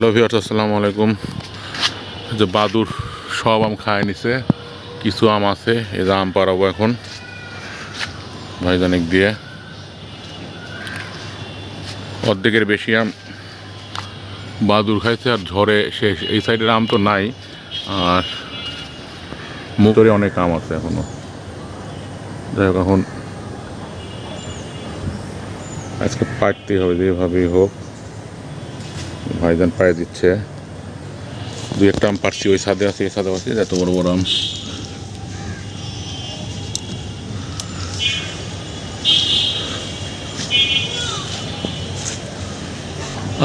Hello viewers, আসসালামু আলাইকুম। যে বাদুর সব আম খায় নিছে, কিছু আম আছে, এই যে আম পারাবো এখন, ভাইজানিক দিয়ে। অর্ধেকের বেশি আম বাদুর খাইছে আর ঝড়ে শেষ, এই সাইডের আম তো নাই, আর মুখরে অনেক আম আছে এখনও। যাই হোক, এখন আজকে পারতেই হবে, যেভাবেই হোক। ভাইজান পায়ে দিচ্ছে। দুই একটা আম পারছি ওই সাদে আছে, এই সাদে আছে, এত বড় বড় আম।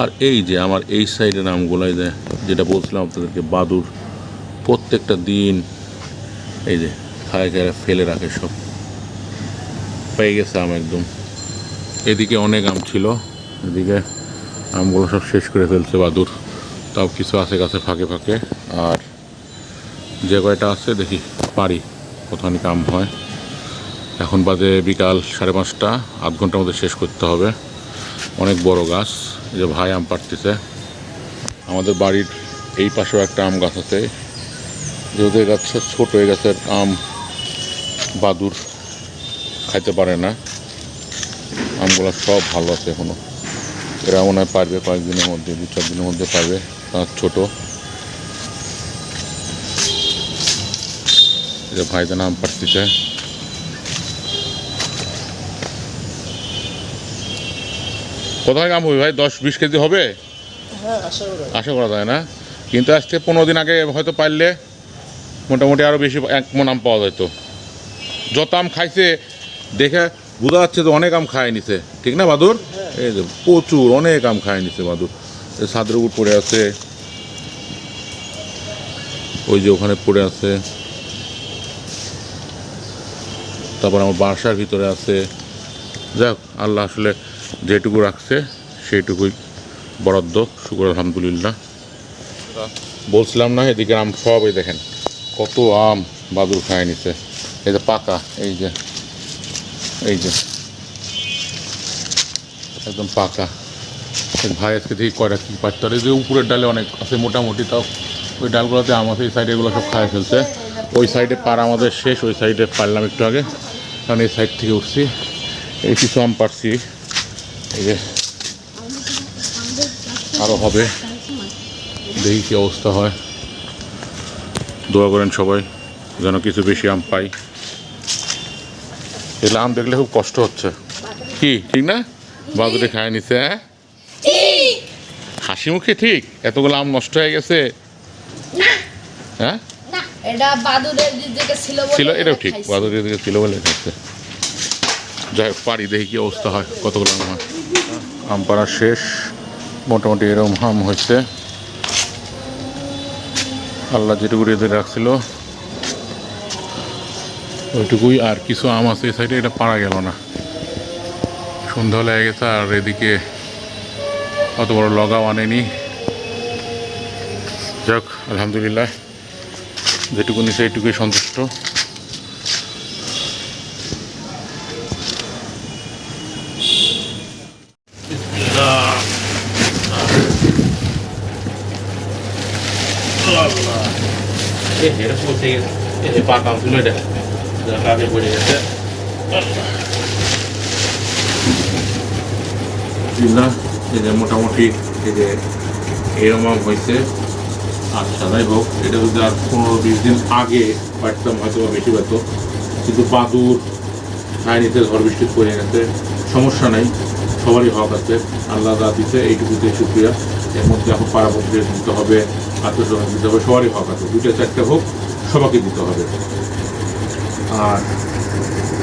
আর এই যে আমার এই সাইডের আমগুলাই যে, যেটা বলছিলাম আপনাদেরকে, বাদুর, প্রত্যেকটা দিন এই যে খায় খায় ফেলে রাখে সব। পেয়ে গেছে আম একদম। এদিকে অনেক আম ছিল, এদিকে আমগুলো সব শেষ করে ফেলছে বাদুর। তাও কিছু আছে গাছে ফাঁকে ফাঁকে। আর যে কয়টা আছে, দেখি, পারি কতখানি কাম হয়। এখন বাজে বিকাল সাড়ে পাঁচটা, আধ ঘণ্টার মধ্যে শেষ করতে হবে। অনেক বড় গাছ যে ভাই আম পাড়তেছে। আমাদের বাড়ির এই পাশেও একটা আম গাছ আছে। যেহেতু এই গাছ ছোটো, এই গাছের আম বাদুর খাইতে পারে না। আমগুলো সব ভালো আছে এখনও। এরা মনে হয় পারবে কয়েকদিনের মধ্যে দু চার দিনের মধ্যে পারবে তার ছোট। যে ভাইদের নাম পারতেছে কোথায় কাম হবে ভাই? দশ বিশ কেজি হবে? হ্যাঁ আশা করা যায়। না? কিন্তু আজকে পনেরো দিন আগে হয়তো পারলে মোটামুটি আরও বেশি এক মন আম পাওয়া যেত। যত আম খাইছে দেখে বোঝা যাচ্ছে তো অনেক আম খায় নিছে। ঠিক না বাদুর? এই যে প্রচুর অনেক আম খায় নিছে এই ছাদের উপর পড়ে আছে। ওই যে ওখানে পড়ে আছে। তারপর আমার বাসার ভিতরে আছে। যাক আল্লাহ আসলে যেটুকু রাখছে, সেইটুকুই বরাদ্দ। শুক্র, আলহামদুলিল্লাহ। বলছিলাম না এদিকে আম সব এই দেখেন, কত আম বাদুর খায় নিছে এই যে পাকা, এই যে এই যে। একদম পাকা। এই ভাই আজকে দেখি কয়টা কী পারতে পারে যে উপরের ডালে অনেক আছে মোটামুটি তাও। ওই ডালগুলোতে আম আছে, এই সাইডে এগুলো সব খায় ফেলছে। ওই সাইডে পার আমাদের শেষ, ওই সাইডে পারলাম একটু আগে। কারণ এই সাইড থেকে উঠছি। এই কিছু আম পারছি। এই যে আরও হবে। দেখি কী অবস্থা হয়। দোয়া করেন সবাই, যেন কিছু বেশি আম পাই। এগুলো আম দেখলে খুব কষ্ট হচ্ছে। কি, ঠিক না? বাদুরে খায় নিছে হ্যাঁ? হাসি মুখে ঠিক এতগুলো আম নষ্ট হয়ে গেছে। হ্যাঁ? এটা বাদুরের দিকে ছিল ছিল এটাও ঠিক। বাদুরের দিকে ছিল বলে খাচ্ছে যাই হোক পারি দেখি কি অবস্থা হয় কতগুলো আম হয়। আম পাড়া শেষ মোটামুটি এরকম আম হয়েছে। আল্লাহ যেটুকু রেঁধে রাখছিল। ওইটুকুই আর কিছু আম আছে এই সাইডে এটা পারা গেল না। সন্ধ্যা লেগে গেছে আর এদিকে অত বড় লগাও আনেনি। যাক, আলহামদুলিল্লাহ যেটুকু নিচে এইটুকুই সন্তুষ্ট। পাকা পড়ে গেছে। এই যে মোটামুটি এই যে এরকম হয়েছে। আচ্ছা যাই হোক এটা যদি আর পনেরো বিশ দিন আগে পারতাম হয়তো বেশি পেতো কিন্তু বাদুর খায় নিতে ঝড় বৃষ্টি পড়ে গেছে। সমস্যা নাই, সবারই হক আছে। আল্লাহ যা দিতে এইটুকুতে সুক্রিয়া এর মধ্যে এখন পাড়া প্রতিবেশী দিতে হবে আত্মীয় দিতে হবে, সবারই হক আছে। দুটো চারটে হোক সবাইকে দিতে হবে। আর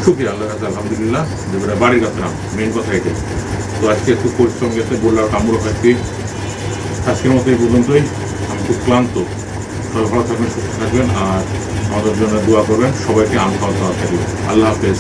শুক্রিয়া আল্লাহ আলহামদুলিল্লাহ। যে বাড়ির কথা না মেন কথা এটাই। তো আজকে একটু পরিশ্রম গেছে বললাম কামড় খাচ্ছি আজকের মতো এই পর্যন্তই। আমি খুব ক্লান্ত। সবাই ভালো থাকবেন, সুস্থ থাকবেন, আর আমাদের জন্য দোয়া করবেন। সবাইকে আমি ভালো দাওয়া থাকবে আল্লাহ হাফেজ।